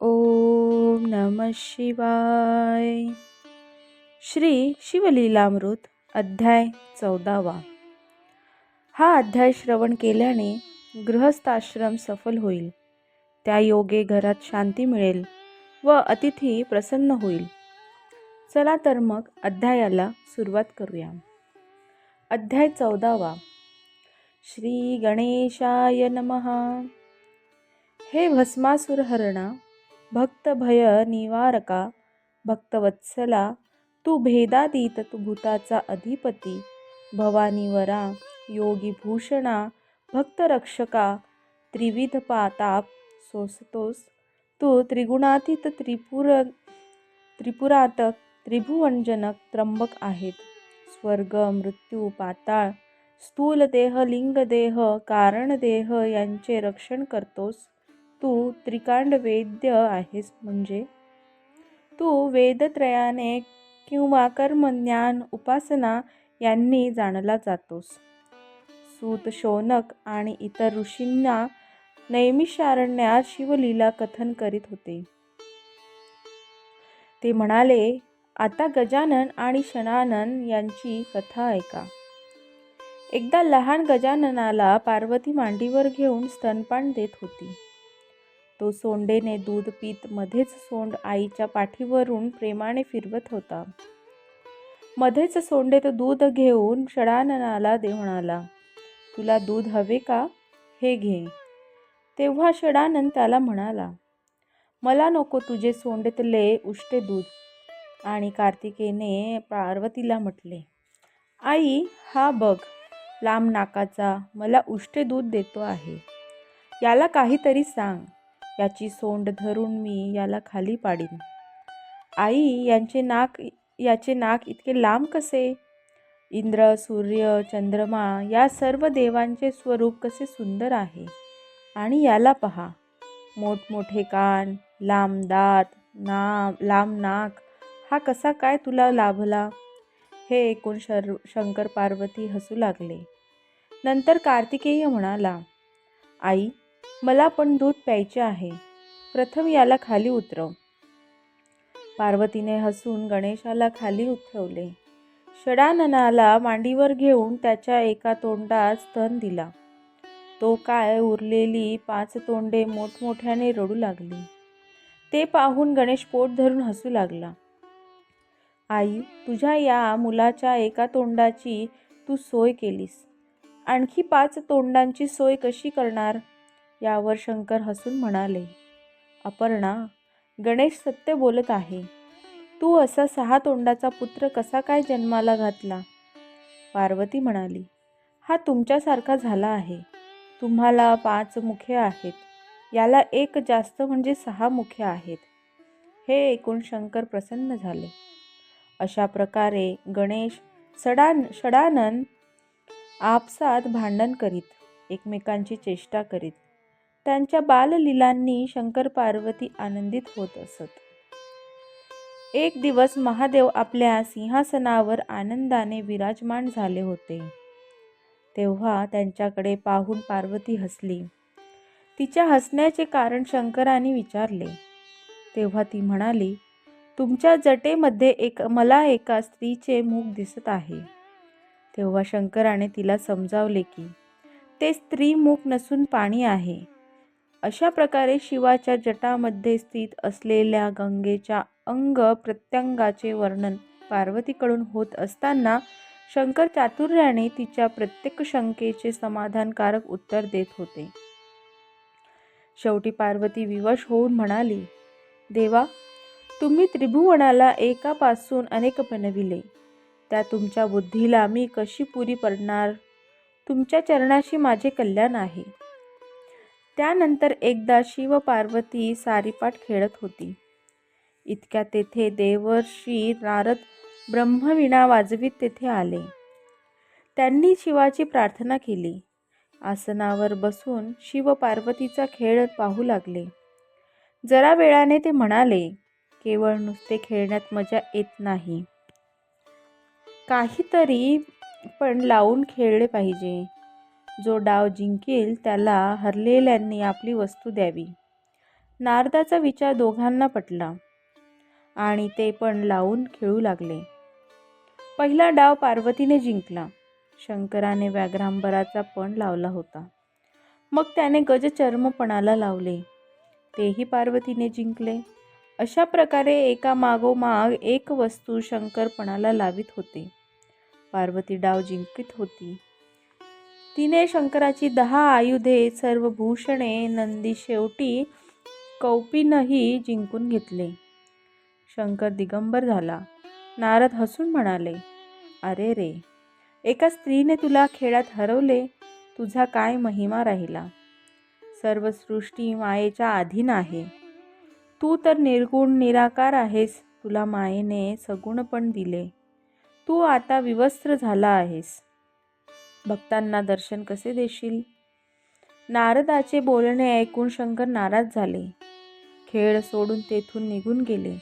ओम नम शिवाय। श्री शिवलीलामृत अध्याय चौदावा. हा अध्याय श्रवण केल्याने गृहस्थाश्रम सफल होईल. त्या योगे घरात शांती मिळेल व अतिथी प्रसन्न होईल. चला तर मग अध्यायाला सुरुवात करूया. अध्याय चौदावा. श्री गणेशाय नमः. हे भस्मासुर हरणा भक्तभय निवारका भक्तवत्सला तू भेदातीत तू भूताचा अधिपती. भवानीवरा योगीभूषणा भक्तरक्षका त्रिविध पाताप सोसतोस. तू त्रिगुणातीत त्रिपुर त्रिपुरातक त्रिभुवनजनक त्र्यंबक आहेत. स्वर्ग मृत्यू पाताळ स्थूल देह लिंग देह कारण देह यांचे रक्षण करतोस. तू त्रिकांड वेद्य आहेस म्हणजे? तू वेदत्रयाने किंवा कर्मज्ञान उपासना यांनी जाणला जातोस. सूत शोनक आणि इतर ऋषींना नैमिषारण्यात शिवलीला कथन करीत होते. ते म्हणाले आता गजानन आणि शनानन यांची कथा ऐका. एकदा लहान गजाननाला पार्वती मांडीवर घेऊन स्तनपान देत होती. तो सोंडेने दूध पीत मध्येच सोंड आईच्या पाठीवरून प्रेमाने फिरवत होता. मध्येच सोंडे तो दूध घेऊन षडाननाला देवणाला म्हणाला तुला दूध हवे का? हे घे. तेव्हा षडानन त्याला म्हणाला मला नको तुझे सोंडेतले उष्टे दूध. आणि कार्तिकेने पार्वतीला म्हटले आई हा बघ लांब नाकाचा मला उष्टे दूध देतो आहे. याला काहीतरी सांग. याची सोंड धरून मी याला खाली पाडीन. आई यांचे नाक याचे नाक इतके लांब कसे? इंद्र सूर्य चंद्रमा या सर्व देवांचे स्वरूप कसे सुंदर आहे? आणि याला पहा. मोठमोठे कान लांब दात ना लांब नाक हा कसा काय तुला लाभला? हे ऐकून शर शंकर पार्वती हसू लागले. नंतर कार्तिकेय म्हणाला आई मला पण दूध प्यायचे आहे. प्रथम याला खाली उतरव. पार्वतीने हसून गणेशाला खाली उतरवले षडाननाला मांडीवर घेऊन त्याच्या एका तोंडात स्तन दिला. तो काय उरलेली पाच तोंडे मोठमोठ्याने रडू लागली. ते पाहून गणेश पोट धरून हसू लागला. आई तुझ्या या मुलाच्या एका तोंडाची तू सोय केलीस. आणखी पाच तोंडांची सोय कशी करणार? यावर शंकर हसून म्हणाले अपर्णा गणेश सत्य बोलत आहे. तू असा सहा तोंडाचा पुत्र कसा काय जन्माला घातला? पार्वती म्हणाली हा तुमच्यासारखा झाला आहे. तुम्हाला पाच मुखे आहेत. याला एक जास्त म्हणजे सहा मुखे आहेत. हे ऐकून शंकर प्रसन्न झाले. अशा प्रकारे गणेश सडान षडानंद आपसात भांडण करीत एकमेकांची चेष्टा करीत त्यांच्या बाललीलांनी शंकर पार्वती आनंदित होत असत. एक दिवस महादेव आपल्या सिंहासनावर आनंदाने विराजमान झाले होते. तेव्हा त्यांच्याकडे पाहून पार्वती हसली. तिच्या हसण्याचे कारण शंकराने विचारले. तेव्हा ती म्हणाली तुमच्या जटेमध्ये एक मला एका स्त्रीचे मुख दिसत आहे. तेव्हा शंकराने तिला समजावले की ते स्त्री मुख नसून पाणी आहे. अशा प्रकारे शिवाच्या जटामध्ये स्थित असलेल्या गंगेच्या अंग प्रत्यंगाचे वर्णन पार्वतीकडून होत असताना शंकर चातुर्याने तिच्या प्रत्येक शंकेचे समाधानकारक उत्तर देत होते. शेवटी पार्वती विवश होऊन म्हणाली देवा तुम्ही त्रिभुवनाला एकापासून अनेक बनविले. त्या तुमच्या बुद्धीला मी कशी पुरी पडणार? तुमच्या चरणाशी माझे कल्याण आहे. त्यानंतर एकदा शिव पार्वती सारीपाट खेळत होती. इतक्या तेथे देवर्षी नारद ब्रह्मविणा वाजवीत तेथे आले. त्यांनी शिवाची प्रार्थना केली. आसनावर बसून शिव पार्वतीचा खेळ पाहू लागले. जरा वेळाने ते म्हणाले केवळ नुसते खेळण्यात मजा येत नाही. काहीतरी पण लावून खेळले पाहिजे. जो डाव जिंकेल त्याला हरलेल्यांनी आपली वस्तू द्यावी. नारदाचा विचार दोघांना पटला आणि ते पण लावून खेळू लागले. पहिला डाव पार्वतीने जिंकला. शंकराने व्याघ्रांबराचा पण लावला होता. मग त्याने गजचर्मपणाला लावले. तेही पार्वतीने जिंकले. अशा प्रकारे एका मागोमाग एक वस्तू शंकरपणाला लावित होते. पार्वती डाव जिंकित होती. तिने शंकराची दहा आयुधे सर्व भूषणे नंदी शेवटी कौपीनही जिंकून घेतले. शंकर दिगंबर झाला. नारद हसून म्हणाले अरे रे एका स्त्रीने तुला खेळात हरवले तुझा काय महिमा राहिला? सर्व सृष्टी मायेच्या अधीन आहे. तू तर निर्गुण निराकार आहेस तुला मायेने सगुण पण दिले. तू आता विवस्त्र झाला आहेस. भक्तांना दर्शन कसे देशील? नारदाचे बोलणे ऐकून शंकर नाराज झाले. खेळ सोडून तेथून निघून गेले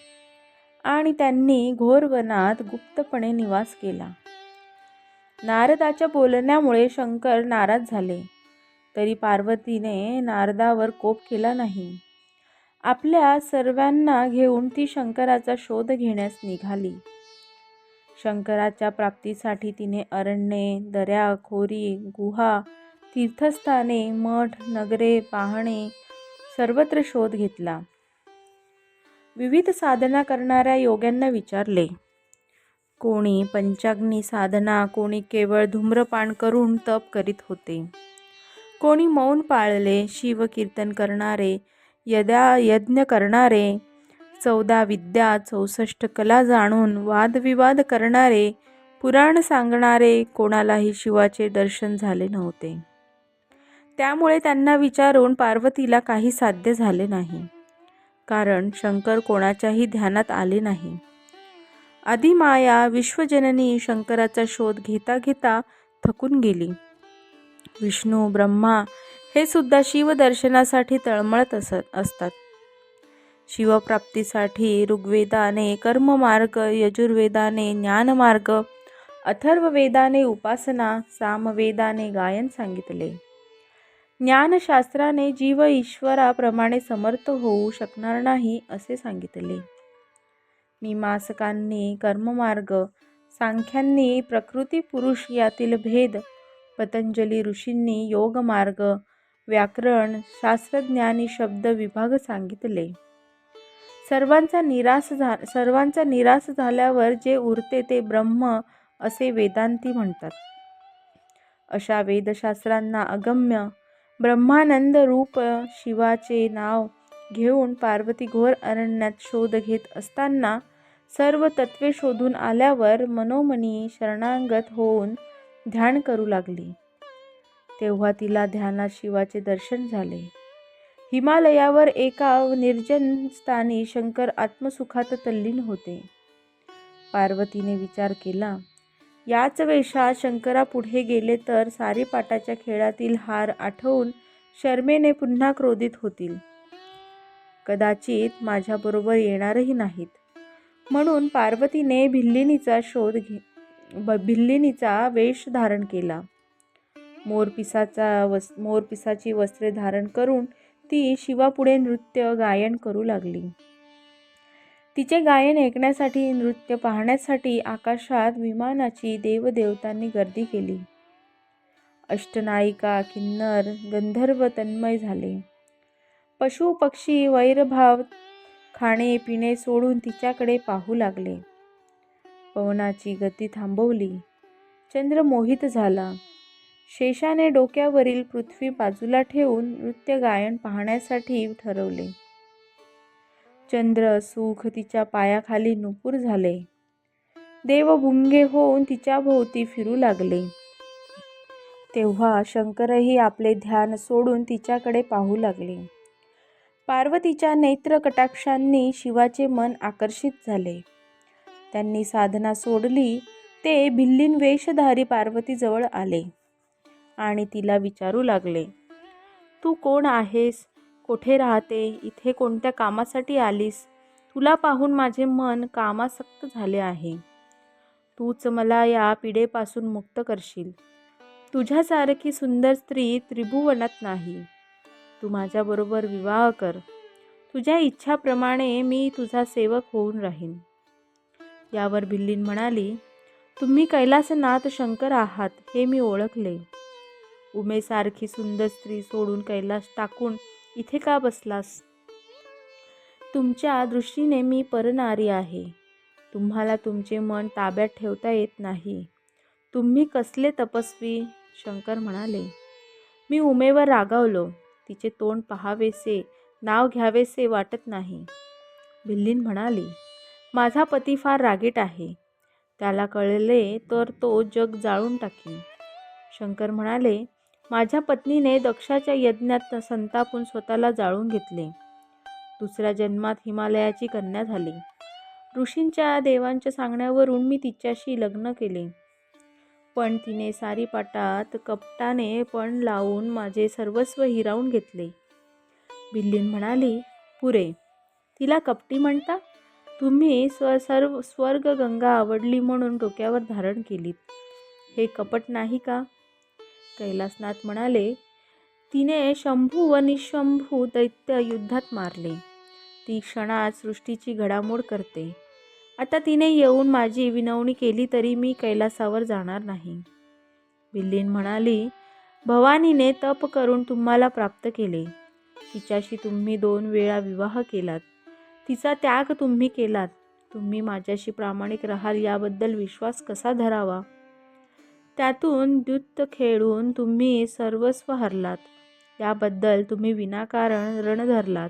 आणि त्यांनी घोर वनात गुप्तपणे निवास केला. नारदाच्या बोलण्यामुळे शंकर नाराज झाले. तरी पार्वतीने नारदावर कोप केला नाही. आपल्या सर्वांना घेऊन ती शंकराचा शोध घेण्यास निघाली. शंकराच्या प्राप्तीसाठी तिने अरण्ये दऱ्या खोरी गुहा तीर्थस्थाने मठ नगरे पाहणे सर्वत्र शोध घेतला. विविध साधना करणाऱ्या योग्यांना विचारले. कोणी पंचाग्नी साधना कोणी केवळ धूम्रपान करून तप करीत होते. कोणी मौन पाळले शिवकीर्तन करणारे यदा यज्ञ करणारे चौदा विद्या चौसष्ट कला जाणून वादविवाद करणारे पुराण सांगणारे कोणालाही शिवाचे दर्शन झाले नव्हते. त्यामुळे त्यांना विचारून पार्वतीला काही साध्य झाले नाही. कारण शंकर कोणाच्याही ध्यानात आले नाही. आदिमाया विश्वजननी शंकराचा शोध घेता घेता थकून गेली. विष्णू ब्रह्मा हे सुद्धा शिवदर्शनासाठी तळमळत असत असतात. शिवप्राप्तीसाठी ऋग्वेदाने कर्ममार्ग यजुर्वेदाने ज्ञानमार्ग अथर्ववेदाने उपासना सामवेदाने गायन सांगितले. ज्ञानशास्त्राने जीव ईश्वराप्रमाणे समर्थ होऊ शकणार नाही असे सांगितले. मीमांसकांनी कर्ममार्ग सांख्यांनी प्रकृती पुरुष यातील भेद पतंजली ऋषींनी योगमार्ग व्याकरण शास्त्रज्ञानी शब्द विभाग सांगितले. सर्वांचा निराश झा सर्वांचा निराश झाल्यावर जे उरते ते ब्रह्म असे वेदांती म्हणतात. अशा वेदशास्त्रांना अगम्य ब्रह्मानंद रूप शिवाचे नाव घेऊन पार्वती घोर अरण्यात शोध घेत असताना सर्व तत्वे शोधून आल्यावर मनोमनी शरणांगत होऊन ध्यान करू लागली. तेव्हा तिला ध्यानात शिवाचे दर्शन झाले. हिमालयावर एका निर्जन स्थानी शंकर आत्मसुखात तल्लीन होते. पार्वतीने विचार केला याच वेशात शंकरा पुढे गेले तर सारीपाटाच्या खेळातील हार आठवून शर्मेने पुन्हा क्रोधित होतील. कदाचित माझ्याबरोबर येणारही नाहीत. म्हणून पार्वतीने भिल्लिनीचा शोध घे भिल्लिनीचा वेश धारण केला. मोरपिसाचा वस मोरपिसाची वस्त्रे धारण करून ती शिवापुढे नृत्य गायन करू लागली. तिचे गायन ऐकण्यासाठी नृत्य पाहण्यासाठी आकाशात विमानाची देवदेवतांनी गर्दी केली. अष्टनायिका किन्नर गंधर्व तन्मय झाले. पशु पक्षी वैरभाव खाणे पिणे सोडून तिच्याकडे पाहू लागले. पवनाची गती थांबवली. चंद्र मोहित झाला. शेषाने डोक्यावरील पृथ्वी बाजूला ठेवून नृत्य गायन पाहण्यासाठी ठरवले. चंद्र सुख तिच्या पायाखाली नुपूर झाले. देव भुंगे होऊन तिच्या भोवती फिरू लागले. तेव्हा शंकरही आपले ध्यान सोडून तिच्याकडे पाहू लागले. पार्वतीच्या नेत्र कटाक्षांनी शिवाचे मन आकर्षित झाले. त्यांनी साधना सोडली ते भिल्लीन वेशधारी पार्वतीजवळ आले. आणि तिला विचारू लागले. तू कोण आहेस? कोठे राहते? इथे कोणत्या कामासाठी आलीस? तुला पाहून माझे मन कामासक्त झाले आहे. तूच मला या पिढेपासून मुक्त करशील. तुझ्यासारखी सुंदर स्त्री त्रिभुवनात नाही. तू माझ्याबरोबर विवाह कर. तुझ्या इच्छाप्रमाणे मी तुझा सेवक होऊन राहीन. यावर भिल्लीन म्हणाली तुम्ही कैलासनाथ शंकर आहात हे मी ओळखले. उमेसारखी सुंदर स्त्री सोडून कैलास टाकून इथे का बसलास? तुमच्या दृष्टीने मी परनारी आहे. तुम्हाला तुमचे मन ताब्यात ठेवता येत नाही. तुम्ही कसले तपस्वी? शंकर म्हणाले. मी उमेवर रागावलो. तिचे तोंड पहावेसे नाव घ्यावेसे वाटत नाही. भिल्लीन म्हणाली माझा पती फार रागीट आहे. त्याला कळले तर तो जग जाळून टाकीन. शंकर म्हणाले माझ्या पत्नीने दक्षाच्या यज्ञात संतापून स्वतःला जाळून घेतले. दुसऱ्या जन्मात हिमालयाची कन्या झाली. ऋषींच्या देवांच्या सांगण्यावरून मी तिच्याशी लग्न केले. पण तिने सारी पाटात कपटाने पण लावून माझे सर्वस्व हिरावून घेतले. बिल्लीन म्हणाली पुरे तिला कपटी म्हणता? तुम्ही स्व सर्व स्वर्ग गंगा आवडली म्हणून डोक्यावर धारण केलीत. हे कपट नाही का? कैलासनाथ म्हणाले तिने शंभू व निशंभू दैत्य युद्धात मारले. ती क्षणात सृष्टीची घडामोड करते. आता तिने येऊन माझी विनवणी केली तरी मी कैलासावर जाणार नाही. बिल्लीन म्हणाली भवानीने तप करून तुम्हाला प्राप्त केले. तिच्याशी तुम्ही दोन वेळा विवाह केलात. तिचा त्याग तुम्ही केलात. तुम्ही माझ्याशी प्रामाणिक राहाल याबद्दल विश्वास कसा धरावा? त्यातून द्युत्त खेळून तुम्ही सर्वस्व हरलात. याबद्दल तुम्ही विनाकारण रण धरलात.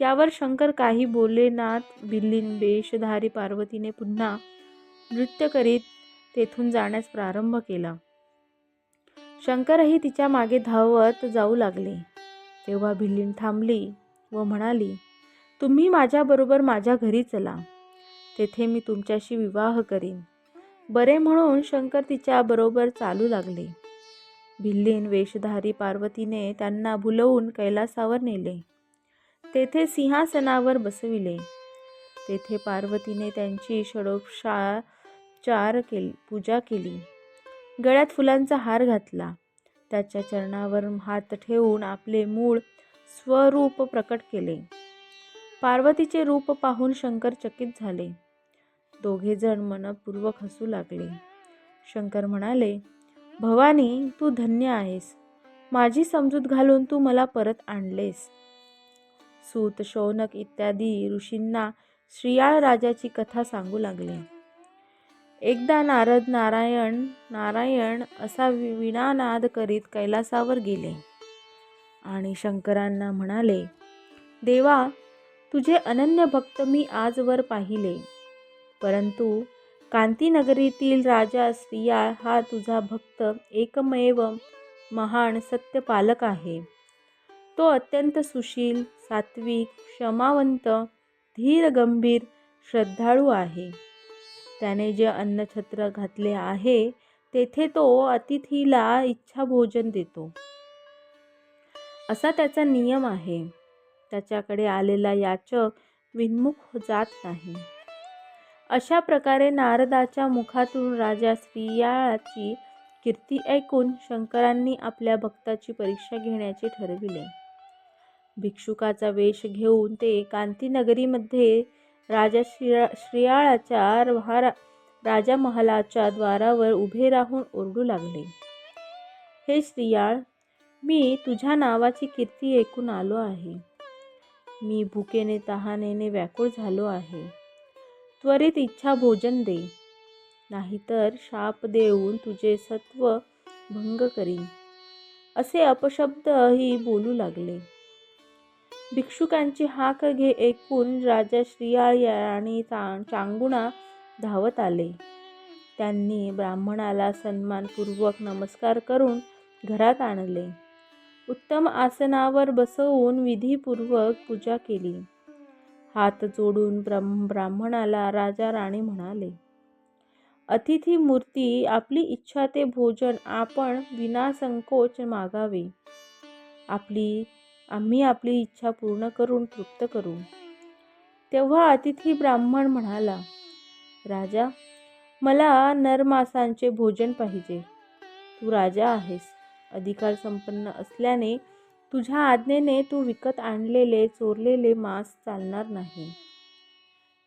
यावर शंकर काही बोलेनात बिल्लीन बेशधारी पार्वतीने पुन्हा नृत्य करीत तेथून जाण्यास प्रारंभ केला. शंकरही तिच्यामागे धावत जाऊ लागले. तेव्हा भिल्लीन थांबली व म्हणाली तुम्ही माझ्याबरोबर माझ्या घरी चला. तेथे मी तुमच्याशी विवाह करीन. बरे म्हणून शंकर तिच्याबरोबर चालू लागले. भिल्लीन वेशधारी पार्वतीने त्यांना भुलवून कैलासावर नेले. तेथे सिंहासनावर बसविले. तेथे पार्वतीने त्यांची षडोपचार केली पूजा केली. गळ्यात फुलांचा हार घातला. त्याच्या चरणावर हात ठेवून आपले मूळ स्वरूप प्रकट केले. पार्वतीचे रूप पाहून शंकर चकित झाले. दोघेजण मनपूर्वक हसू लागले. शंकर म्हणाले भवानी तू धन्य आहेस. माझी समजूत घालून तू मला परत आणलेस. सूत शौनक इत्यादी ऋषींना श्रीयाळ राजाची कथा सांगू लागले. एकदा नारद नारायण नारायण असा विणानाद करीत कैलासावर गेले. आणि शंकरांना म्हणाले देवा तुझे अनन्य भक्त मी आजवर पाहिले. परंतु कांतीनगरीतील राजा स्त्रिया हा तुझा भक्त एकमेव महान सत्यपालक आहे. तो अत्यंत सुशील सात्विक क्षमावंत धीर गंभीर श्रद्धाळू आहे. त्याने जे अन्नछत्र घातले आहे तेथे तो अतिथीला इच्छा भोजन देतो. असा त्याचा नियम आहे. त्याच्याकडे आलेला याचक विन्मुख जात नाही. अशा प्रकारे नारदाच्या मुखातून राजा श्रीयाळाची कीर्ती ऐकून शंकरांनी आपल्या भक्ताची परीक्षा घेण्याचे ठरविले. भिक्षुकाचा वेश घेऊन ते कांतीनगरीमध्ये राजा श्रिया श्रियाळाच्या महारा राजा महालाच्या द्वारावर उभे राहून ओरडू लागले. हे श्रियाळ मी तुझ्या नावाची कीर्ती ऐकून आलो आहे. मी भुकेने तहानेने व्याकुळ झालो आहे. त्वरित इच्छा भोजन दे. नाहीतर शाप देऊन तुझे सत्व भंग करीन. असे अपशब्दही बोलू लागले. भिक्षुकांची हाक घे ऐकून राजा श्रियाळ आणि चांगुणा धावत आले. त्यांनी ब्राह्मणाला सन्मानपूर्वक नमस्कार करून घरात आणले. उत्तम आसनावर बसवून विधीपूर्वक पूजा केली. हात जोडून ब्रह्म ब्राह्मणाला राजा राणी म्हणाले अतिथी मूर्ती आपली इच्छा ते भोजन आपण विनासंकोच मागावे. आपली आम्ही आपली इच्छा पूर्ण करून तृप्त करू. तेव्हा अतिथी ब्राह्मण म्हणाला राजा मला नरमासांचे भोजन पाहिजे. तू राजा आहेस. अधिकार संपन्न असल्याने तुझ्या आज्ञेने तू विकत आणलेले चोरलेले मांस चालणार नाही.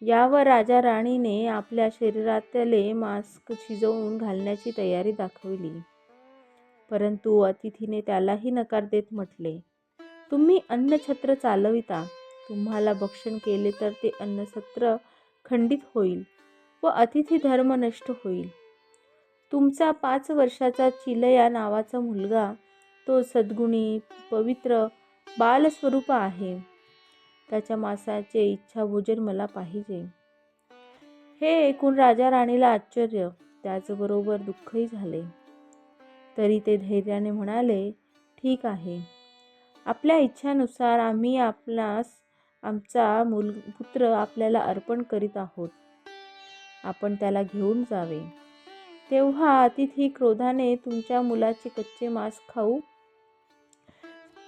यावर राजा राणीने आपल्या शरीरातले मांस शिजवून घालण्याची तयारी दाखवली. परंतु अतिथीने त्यालाही नकार देत म्हटले तुम्ही अन्नछत्र चालविता. तुम्हाला भक्षण केले तर ते अन्नछत्र खंडित होईल व अतिथी धर्म नष्ट होईल. तुमचा पाच वर्षाचा चिलया नावाचा मुलगा तो सद्गुणी पवित्र बालस्वरूप आहे. त्याच्या मासाचे इच्छा भोजन मला पाहिजे. हे ऐकून राजा राणीला आश्चर्य त्याचबरोबर दुःखही झाले. तरी ते धैर्याने म्हणाले ठीक आहे. आपल्या इच्छानुसार आम्ही आपणास आमचा मुल पुत्र आपल्याला अर्पण करीत आहोत. आपण त्याला घेऊन जावे. तेव्हा अतिथी क्रोधाने तुमच्या मुलाचे कच्चे मांस खाऊ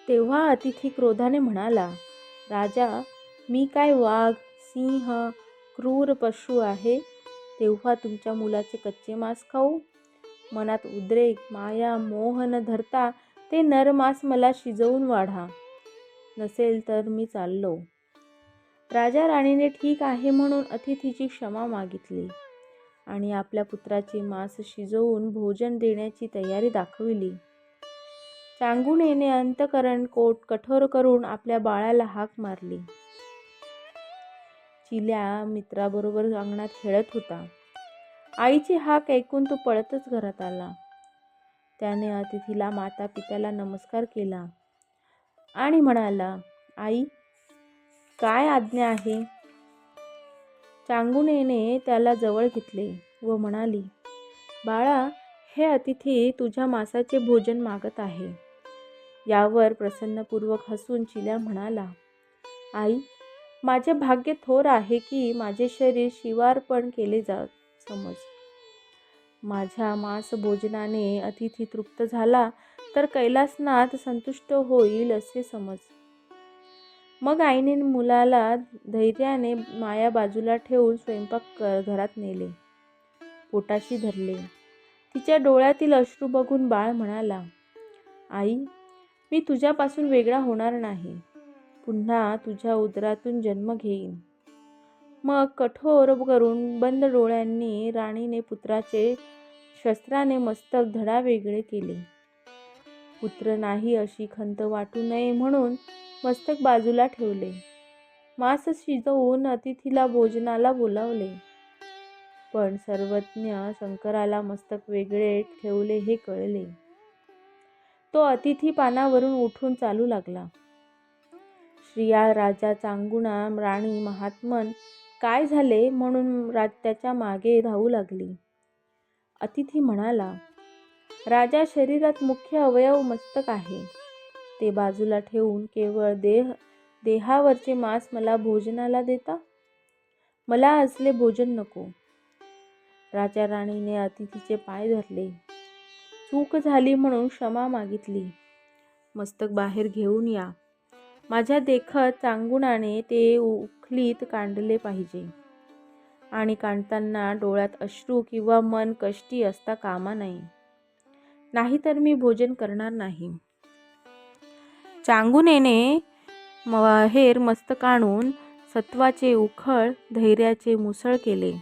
तेव्हा अतिथी क्रोधाने म्हणाला राजा मी काय वाघ सिंह क्रूर पशु आहे तेव्हा तुमच्या मुलाचे कच्चे मांस खाऊ? मनात उद्रेक माया मोह न धरता ते नरमास मला शिजवून वाढा. नसेल तर मी चाललो. राजा राणीने ठीक आहे म्हणून अतिथीची क्षमा मागितली आणि आपल्या पुत्राचे मांस शिजवून भोजन देण्याची तयारी दाखविली. चांगुणेने अंतकरण कोट कठोर करून आपल्या बाळाला हाक मारली. चिल्या मित्राबरोबर अंगणात खेळत होता. आईची हाक ऐकून तो पळतच घरात आला. त्याने अतिथीला माता पित्याला नमस्कार केला आणि म्हणाला आई काय आज्ञा आहे? चांगुणेने त्याला जवळ घेतले व म्हणाली बाळा हे अतिथी तुझ्या मासाचे भोजन मागत आहे. यावर प्रसन्नपूर्वक हसून चिल्या म्हणाला आई माझे भाग्य थोर आहे की माझे शरीर शिवार्पण केले जा समज. माझ्या मांस भोजनाने अतिथी तृप्त झाला तर कैलासनाथ संतुष्ट होईल असे समज. मग आईने मुलाला धैर्याने माया बाजूला ठेवून स्वयंपाक घरात नेले. पोटाशी धरले. तिच्या डोळ्यातील अश्रू बघून बाळ म्हणाला आई मी तुझ्यापासून वेगळा होणार नाही. पुन्हा तुझ्या उदरातून जन्म घेईन. मग कठोर करून बंद डोळ्यांनी राणीने पुत्राचे शस्त्राने मस्तक धडा वेगळे केले. पुत्र नाही अशी खंत वाटू नये म्हणून मस्तक बाजूला ठेवले. मांस शिजवून अतिथीला भोजनाला बोलावले. पण सर्वज्ञ शंकराला मस्तक वेगळे ठेवले हे कळले. तो अतिथी पानावरून उठून चालू लागला. श्रिया राजा चांगुणा राणी महात्मन काय झाले म्हणून रा त्याच्यामागे धावू लागली? अतिथी म्हणाला राजा शरीरात मुख्य अवयव मस्तक आहे. ते बाजूला ठेवून केवळ देह देहावरचे मांस मला भोजनाला देता? मला असले भोजन नको. राजा राणीने अतिथीचे पाय धरले. चूक झाली म्हणून क्षमा मागितली. मस्तक बाहेर घेऊन या. माझ्या देखत चांगुणाने ते उखलीत कांडले पाहिजे. आणि कांडताना डोळ्यात अश्रू किंवा मन कष्टी असता कामा नये. नाहीतर मी भोजन करणार नाही. चांगुनेने बाहेर मस्तक आणून सत्वाचे उखळ धैर्याचे मुसळ केले.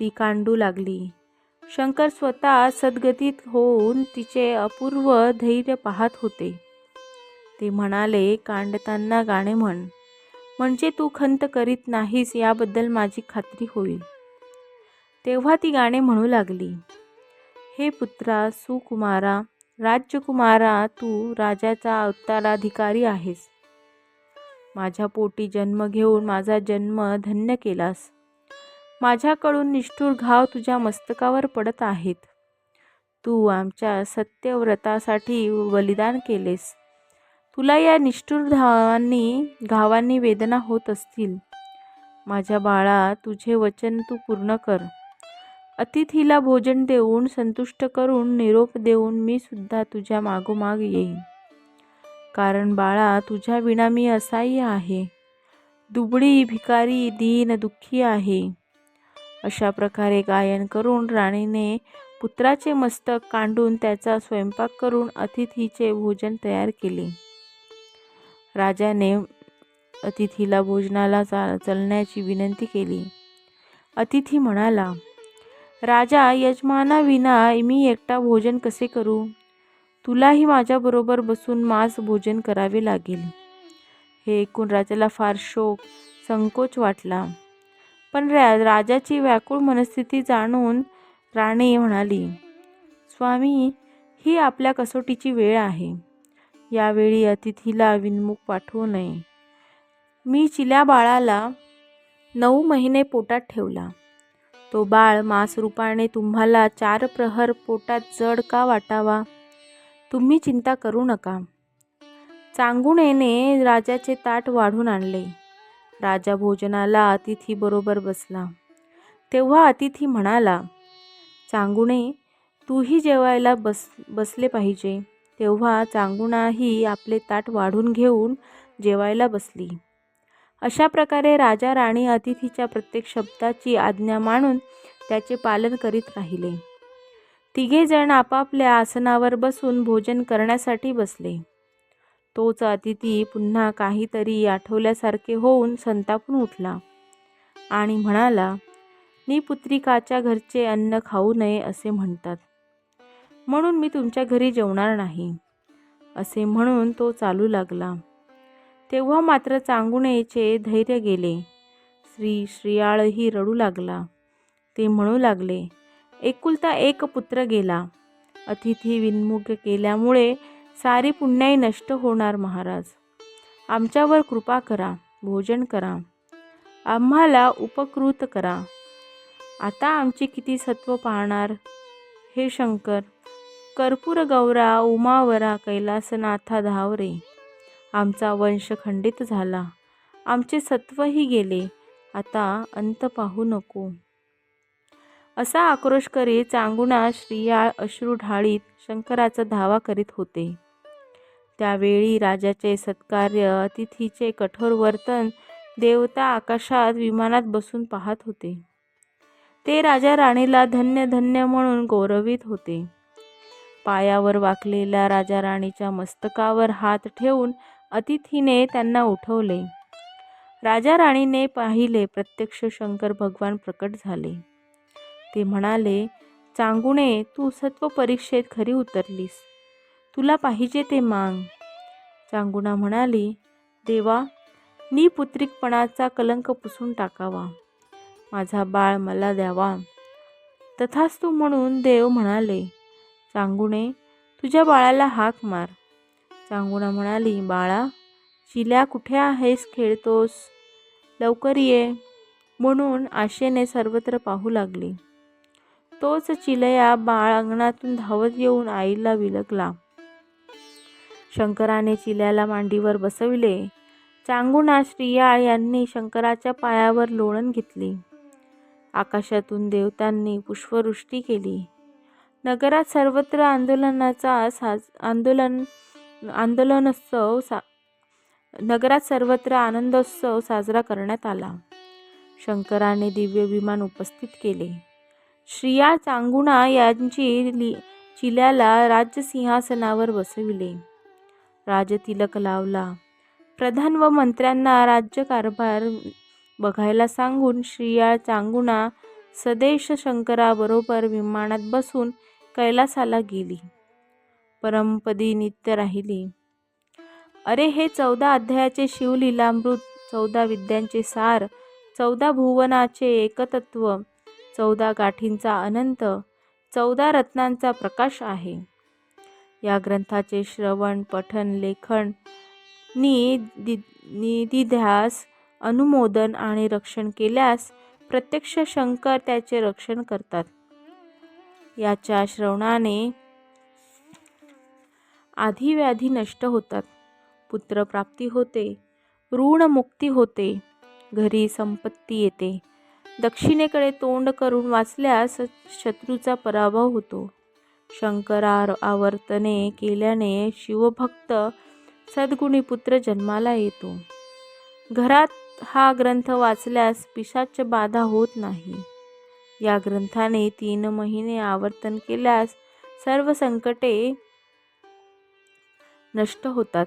ती कांडू लागली. शंकर स्वतः सद्गतीत होऊन तिचे अपूर्व धैर्य पाहत होते. ते म्हणाले कांडताना गाणे म्हण. म्हणजे तू खंत करीत नाहीस याबद्दल माझी खात्री होईल. तेव्हा ती गाणे म्हणू लागली हे पुत्रा सुकुमारा राज्यकुमारा तू राजाचा उत्तराधिकारी आहेस. माझ्या पोटी जन्म घेऊन माझा जन्म धन्य केलास. माझ्याकडून निष्ठूर घाव तुझ्या मस्तकावर पडत आहेत. तू आमच्या सत्यव्रतासाठी बलिदान केलेस. तुला या निष्ठूर धावांनी घावांनी वेदना होत असतील. माझ्या बाळा तुझे वचन तू पूर्ण कर. अतिथीला भोजन देऊन संतुष्ट करून निरोप देऊन मी सुद्धा तुझ्या मागोमाग येईन. कारण बाळा तुझ्या विना मी असाही आहे. दुबळी भिकारी दीन दुःखी आहे. अशा प्रकारे गायन करून राणीने पुत्राचे मस्तक कांडून त्याचा स्वयंपाक करून अतिथीचे भोजन तयार केले. राजाने अतिथीला भोजनाला चा चलण्याची विनंती केली. अतिथी म्हणाला राजा यजमानाविना मी एकटा भोजन कसे करू? तुलाही माझ्याबरोबर बसून मांस भोजन करावे लागेल. हे ऐकून राजाला फार शोक संकोच वाटला. पण रा राजाची व्याकुळ मनस्थिती जाणून राणे म्हणाली स्वामी ही आपल्या कसोटीची वेळ आहे. यावेळी अतिथीला विनमुख पाठवू नये. मी चिल्या बाळाला नऊ महिने पोटात ठेवला. तो बाळ मांसरूपाने तुम्हाला चार प्रहर पोटात जड का वाटावा? तुम्ही चिंता करू नका. चांगुणेने राजाचे ताट वाढून आणले. राजा भोजनाला अतिथीबरोबर बसला. तेव्हा अतिथी म्हणाला चांगुणे तूही जेवायला बस बसले पाहिजे. तेव्हा चांगुणाही आपले ताट वाढून घेऊन जेवायला बसली. अशा प्रकारे राजा राणी अतिथीच्या प्रत्येक शब्दाची आज्ञा मानून त्याचे पालन करीत राहिले. तिघेजण आपापल्या आसनावर बसून भोजन करण्यासाठी बसले. तोच अतिथी पुन्हा काहीतरी आठवल्यासारखे होऊन संतापून उठला आणि म्हणाला नी पुत्रिकाच्या घरचे अन्न खाऊ नये असे म्हणतात. म्हणून मी तुमच्या घरी जेवणार नाही. असे म्हणून तो चालू लागला. तेव्हा मात्र चांगुणेचे धैर्य गेले. श्री श्रियाळही रडू लागला. ते म्हणू लागले एकुलता एक पुत्र गेला. अतिथी विनमुख केल्यामुळे सारी पुण्याई नष्ट होणार महाराज. आमच्यावर कृपा करा भोजन करा. आम्हाला उपकृत करा. आता आमची किती सत्व पाहणार? हे शंकर कर्पूर गौरा उमावरा कैलासनाथा धावरे. आमचा वंश खंडित झाला. आमचे सत्वही गेले. आता अंत पाहू नको. असा आक्रोश करीत चांगुणा श्रियाळ अश्रू ढाळीत शंकराचा धावा करीत होते. त्यावेळी राजाचे सत्कार्य अतिथीचे कठोर वर्तन देवता आकाशात विमानात बसून पाहत होते. ते राजा राणीला धन्य धन्य म्हणून गौरवित होते. पायावर वाकलेल्या राजा राणीच्या मस्तकावर हात ठेवून अतिथीने त्यांना उठवले. राजा राणीने पाहिले प्रत्यक्ष शंकर भगवान प्रकट झाले. ते म्हणाले चांगुणे तू सत्व परीक्षेत खरी उतरलीस. तुला पाहिजे ते मांग. चांगुणा म्हणाली देवा नी पुत्रिकपणाचा कलंक पुसून टाकावा. माझा बाळ मला द्यावा. तथाच तू म्हणून देव म्हणाले चांगुणे तुझ्या बाळाला हाक मार. चांगुणा म्हणाली बाळा चिल्या कुठे आहेस खेळतोस? लवकर ये. म्हणून आशेने सर्वत्र पाहू लागली. तोच चिलया बाळ अंगणातून धावत येऊन आईला विलगला. शंकराने चिल्याला मांडीवर बसविले. चांगुणा श्रियाळ यांनी शंकराच्या पायावर लोळण घेतली. आकाशातून देवतांनी पुष्पवृष्टी केली. नगरात सर्वत्र आंदोलनाचा साज आंदोलन आंदोलनोत्सव सा नगरात सर्वत्र आनंदोत्सव साजरा करण्यात आला. शंकराने दिव्य विमान उपस्थित केले. श्रिया चांगुणा यांची चिल्याला राज्यसिंहासनावर बसविले. राजतिलक लावला. प्रधान व मंत्र्यांना राज्यकारभार बघायला सांगून श्रीयाळ चांगुणा सदेश शंकराबरोबर विमानात बसून कैलासाला गेली. परमपदी नित्य राहिली. अरे हे चौदा अध्यायाचे शिवलीलामृत चौदा विद्यांचे सार चौदा भुवनाचे एकतत्व चौदा गाठींचा अनंत चौदा रत्नांचा प्रकाश आहे. या ग्रंथाचे श्रवण पठन लेखन नि दि निधिध्यास अनुमोदन आणि रक्षण केल्यास प्रत्यक्ष शंकर त्याचे रक्षण करतात. याच्या श्रवणाने आधिव्याधी नष्ट होतात. पुत्रप्राप्ती होते ऋणमुक्ती होते घरी संपत्ती येते. दक्षिणेकडे तोंड करून वाचल्यास शत्रूचा पराभव होतो. शंकरार आवर्तने केल्याने शिवभक्त सद्गुणी पुत्र जन्माला येतो. घरात हा ग्रंथ वाचल्यास पिशाच बाधा होत नाही. या ग्रंथाने तीन महिने आवर्तन केल्यास सर्व संकटे नष्ट होतात.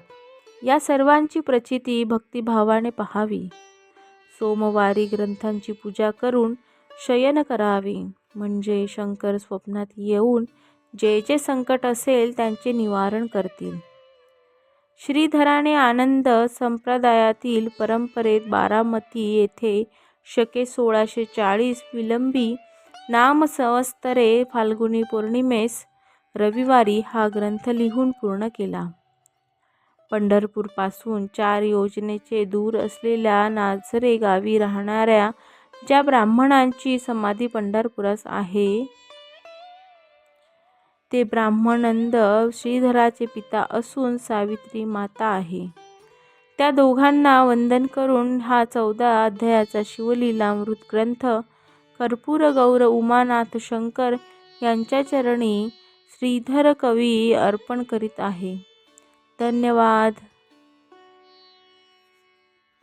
या सर्वांची प्रचिती भक्तिभावाने पहावी. सोमवारी ग्रंथांची पूजा करून शयन करावे. म्हणजे शंकर स्वप्नात येऊन जे जे संकट असेल त्यांचे निवारण करतील. श्रीधराने आनंद संप्रदायातील परंपरेत बारामती येथे शके सोळाशे चाळीस विलंबी नामसंवत्सरे फाल्गुनी पौर्णिमेस रविवारी हा ग्रंथ लिहून पूर्ण केला. पंढरपूरपासून चार योजनेचे दूर असलेल्या नाझरे गावी राहणाऱ्या ज्या ब्राह्मणांची समाधी पंढरपुरास आहे ते ब्राह्मणंद श्रीधराचे पिता असून सावित्री माता आहे. त्या दोघांना वंदन करून हा चौदा अध्यायाचा शिवलीलामृत ग्रंथ कर्पूर गौर उमानाथ शंकर यांच्या चरणी श्रीधर कवी अर्पण करीत आहे. धन्यवाद.